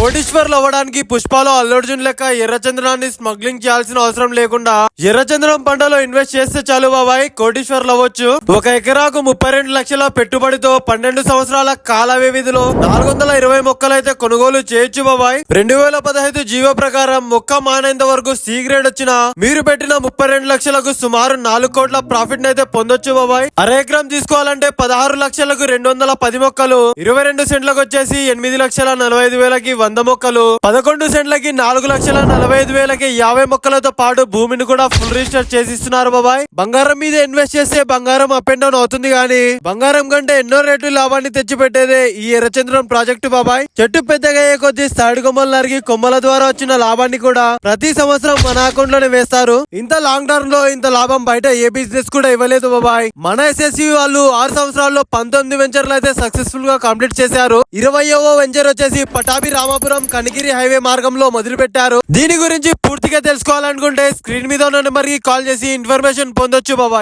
కోటీశ్వర్లు అవ్వడానికి పుష్పాలో అల్లుర్జున్ లెక్క ఎర్రచంద్రాన్ని స్మగ్లింగ్ చేయాల్సిన అవసరం లేకుండా ఎర్రచంద్రం పంటలో ఇన్వెస్ట్ చేస్తే చాలు బాబాయ్ కోటీశ్వర్లు అవ్వచ్చు. ఒక ఎకరాకు ముప్పై రెండు లక్షల పెట్టుబడితో పన్నెండు సంవత్సరాల కాల వ్యవధిలో నాలుగు వందల ఇరవై మొక్కలైతే కొనుగోలు చేయొచ్చు బాబాయ్. రెండు వేల పదహైదు జీవో ప్రకారం మొక్క మానేంత వరకు సి గ్రేడ్ వచ్చిన మీరు పెట్టిన ముప్పై రెండు లక్షలకు సుమారు నాలుగు కోట్ల ప్రాఫిట్ అయితే పొందొచ్చు బాబాయ్. అర ఎకరం తీసుకోవాలంటే పదహారు లక్షలకు రెండు వందల పది మొక్కలు ఇరవై రెండు సెంట్లకు వచ్చేసి ఎనిమిది లక్షల నలభై ఐదు వేలకి వంద మొక్కలు. పదకొండు సెంట్లకి నాలుగు లక్షల నలభై ఐదు వేలకి యాభై మొక్కలతో పాటు భూమిని కూడా ఫుల్ రిజిస్టర్ చేసిస్తున్నారు బాబాయ్. బంగారం మీద ఇన్వెస్ట్ చేస్తే బంగారం అప్ అండ్ డౌన్ అవుతుంది కానీ బంగారం కంటే ఎన్నో రేట్లు లాభాన్ని తెచ్చిపెట్టేదే ఈ ఎర్రచంద్రం ప్రాజెక్టు బాబాయ్. చెట్టు పెద్దగా అయ్యే కొద్దీ సాడి కొమ్మలు నరిగి కొమ్మల ద్వారా వచ్చిన లాభాన్ని కూడా ప్రతి సంవత్సరం మన అకౌంట్లోనే వేస్తారు. ఇంత లాంగ్ టర్మ్లో ఇంత లాభం బయట ఏ బిజినెస్ కూడా ఇవ్వలేదు బాబాయ్. మన ఎస్ఎస్సి వాళ్ళు ఆరు సంవత్సరాల్లో పంతొమ్మిది వెంచర్లు అయితే సక్సెస్ఫుల్గా కంప్లీట్ చేశారు. ఇరవయవ వెంచర్ వచ్చేసి పటాభి రామాపురం కనిగిరి హైవే మార్గంలో మొదలు పెట్టారు. దీని గురించి పూర్తిగా తెలుసుకోవాలనుకుంటే స్క్రీన్ మీద ఉన్న నెంబర్కి కాల్ చేసి ఇన్ఫర్మేషన్ పొందొచ్చు. బాబాయ్